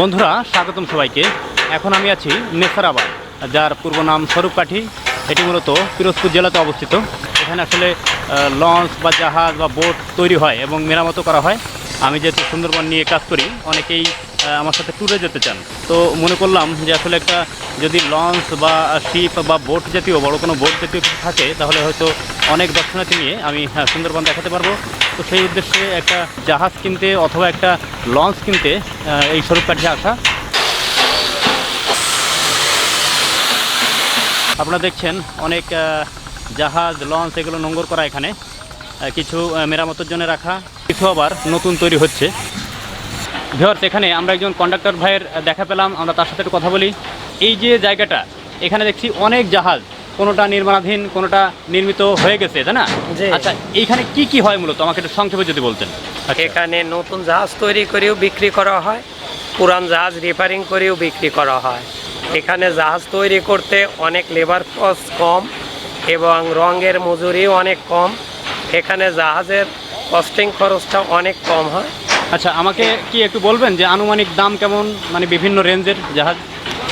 বন্ধুরা, স্বাগতম সবাইকে। এখন আমি আছি নেসারাবাদ, যার পূর্ব নাম স্বরূপকাঠি এটি মূলত পিরোজপুর জেলাতে অবস্থিত। এখানে আসলে লঞ্চ বা জাহাজ বা বোট তৈরি হয় এবং মেরামতো করা হয়। আমি যেহেতু সুন্দরবন নিয়ে কাজ করি, অনেকেই আমার সাথে ট্যুরে যেতে চান। তো মনে করলাম যে আসলে একটা যদি লঞ্চ বা শিপ বা বোট জাতীয় বড় কোনো বোট জাতীয় কিছু থাকে তাহলে হয়তো অনেক দর্শনার্থী নিয়ে আমি হ্যাঁ, সুন্দরবন দেখাতে পারব। তো সেই উদ্দেশ্যে একটা জাহাজ কিনতে অথবা একটা লঞ্চ কিনতে এই স্বরূপকাঠি আসা। আপনারা দেখছেন অনেক জাহাজ লঞ্চ এগুলো নোংর করা এখানে। কিছু মেরামতের জন্য রাখা। কিছু আবার নতুন তৈরি হচ্ছে। ভিওর্স এখানে আমরা একজন কন্ডাক্টর ভাইয়ের দেখা পেলাম। আমরা তার সাথে একটু কথা বলি। এই যে জায়গাটা এখানে দেখছি অনেক জাহাজ। কোনোটা নির্মাণাধীন কোনোটা নির্মিত হয়ে গেছে তাই না। আচ্ছা এইখানে কি কি হয় মূলত? আমাকে একটু সংক্ষেপে যদি বলতেন। আচ্ছা। এখানে নতুন জাহাজ তৈরি করেও বিক্রি করা হয়। পুরান জাহাজ রিপেয়ারিং করেও বিক্রি করা হয়। এখানে জাহাজ তৈরি করতে অনেক লেবার কস্ট কম এবং রঙের মজুরিও অনেক কম। এখানে জাহাজের কস্টিং খরচটা অনেক কম হয়। আচ্ছা আমাকে কি একটু বলবেন যে আনুমানিক দাম কেমন মানে বিভিন্ন রেঞ্জের জাহাজ?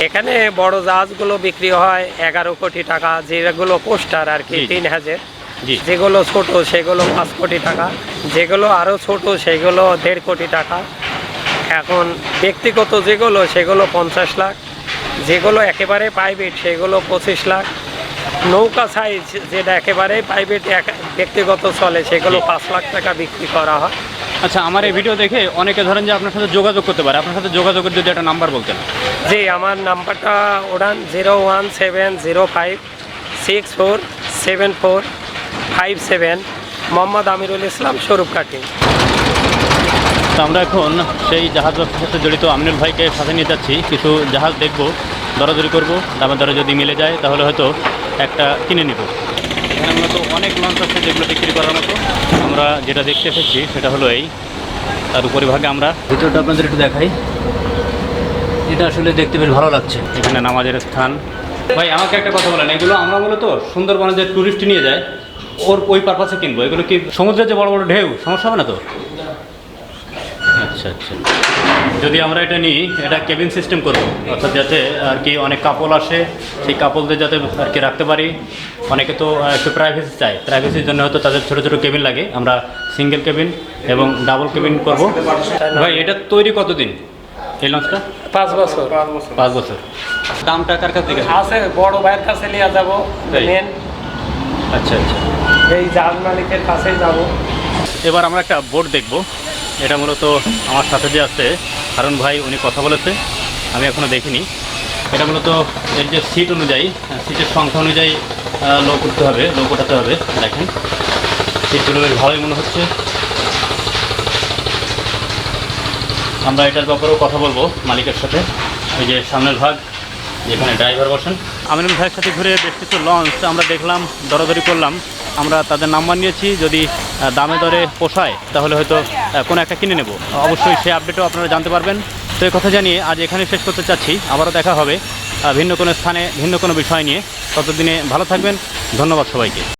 এখানে বড় জাহাজগুলো বিক্রি হয় এগারো কোটি টাকা যেগুলো পোস্টার আর কি জি, জি। তিন হাজার। যেগুলো ছোট সেগুলো পাঁচ কোটি টাকা। যেগুলো আরও ছোট সেগুলো দেড় কোটি টাকা। এখন ব্যক্তিগত যেগুলো সেগুলো পঞ্চাশ লাখ। যেগুলো একেবারে প্রাইভেট সেগুলো পঁচিশ লাখ। নৌকা সাইজ যেটা একেবারে প্রাইভেট ব্যক্তিগত চলে সেগুলো পাঁচ লাখ টাকা বিক্রি করা হয়। আচ্ছা আমার এই ভিডিও দেখে অনেকে ধরেন যে আপনার সাথে যোগাযোগ করতে পারে। আপনার সাথে যোগাযোগের যদি একটা নাম্বার বলতেন। জি আমার নাম্বারটা ওড়ান zero one seven zero five six four seven four five seven. Mohammad Amirul Islam Swarupkathi তো আমরা এখন সেই জাহাজ ব্যবসার সাথে জড়িত আমিনুল ভাইকে সাথে নিয়ে যাচ্ছি। কিছু জাহাজ দেখব দরাদরি করব। দামে দরে যদি মিলে যায় তাহলে হয়তো একটা কিনে নিব। এখানে মূলত অনেক লঞ্চ আছে যেগুলো বিক্রি করার মতো। আমরা যেটা দেখতে এসেছি সেটা হলো এই। তার উপরিভাগে আমরা ভিতরটা আপনাদের একটু দেখাই। এটা আসলে দেখতে বেশ ভালো লাগছে। এখানে নামাজের স্থান। ভাই আমাকে একটা কথা বলেন এগুলো আমরা মূলত সুন্দরবনে যে ট্যুরিস্ট নিয়ে যায় ওর ওই পারপাসে কিনবো। এগুলো কি সমুদ্রের যে বড় বড় ঢেউ সমস্যা হবে না তো? আচ্ছা আচ্ছা। যদি আমরা এটা নিই এটা কেবিন সিস্টেম করব অর্থাৎ যাতে আর কি অনেক কাপল আসে সেই কাপলদের যাতে আর কি রাখতে পারি। অনেকে তো একটু প্রাইভেসি চায়। প্রাইভেসির জন্য হয়তো তাদের ছোটো ছোটো কেবিন লাগে। আমরা সিঙ্গেল কেবিন এবং ডাবল কেবিন করব। ভাই এটা তৈরি কতদিন? এই লঞ্চটা পাঁচ বছর। পাঁচ বছর। দামটা কার কাছ থেকে? আছে বড় ভাইয়ের কাছে নিয়ে যাব মেন আচ্ছা আচ্ছা। এই জাহাজ মালিকের কাছেই যাব। এবার আমরা একটা বোর্ড দেখব। এটা মূলত আমার সাথে যে আছে হারুন ভাই উনি কথা বলেছে। আমি এখনও দেখিনি। এটা মূলত এর যে সিট অনুযায়ী সিটের সংখ্যা অনুযায়ী লো করতে হবে লো কোটাতে হবে, দেখেন। সিটগুলো বেশ ভালোই মনে হচ্ছে। আমরা এটার ব্যাপারেও কথা বলব মালিকের সাথে। ওই যে সামনের ভাগ, যেখানে ড্রাইভার বসেন। আমিনুল ভাইয়ের সাথে ঘুরে বেশ কিছু লঞ্চ আমরা দেখলাম, দরাদরি করলাম। আমরা তাদের নাম্বার নিয়েছি, যদি দামে দরে পোষায়, তাহলে হয়তো কোনো একটা কিনে নেব। অবশ্যই সেই আপডেটও আপনারা জানতে পারবেন। তো এই কথা জানিয়ে আজ এখানে শেষ করতে চাচ্ছি। আবারও দেখা হবে ভিন্ন কোনো স্থানে ভিন্ন কোনো বিষয় নিয়ে। ততদিনে ভালো থাকবেন, ধন্যবাদ সবাইকে।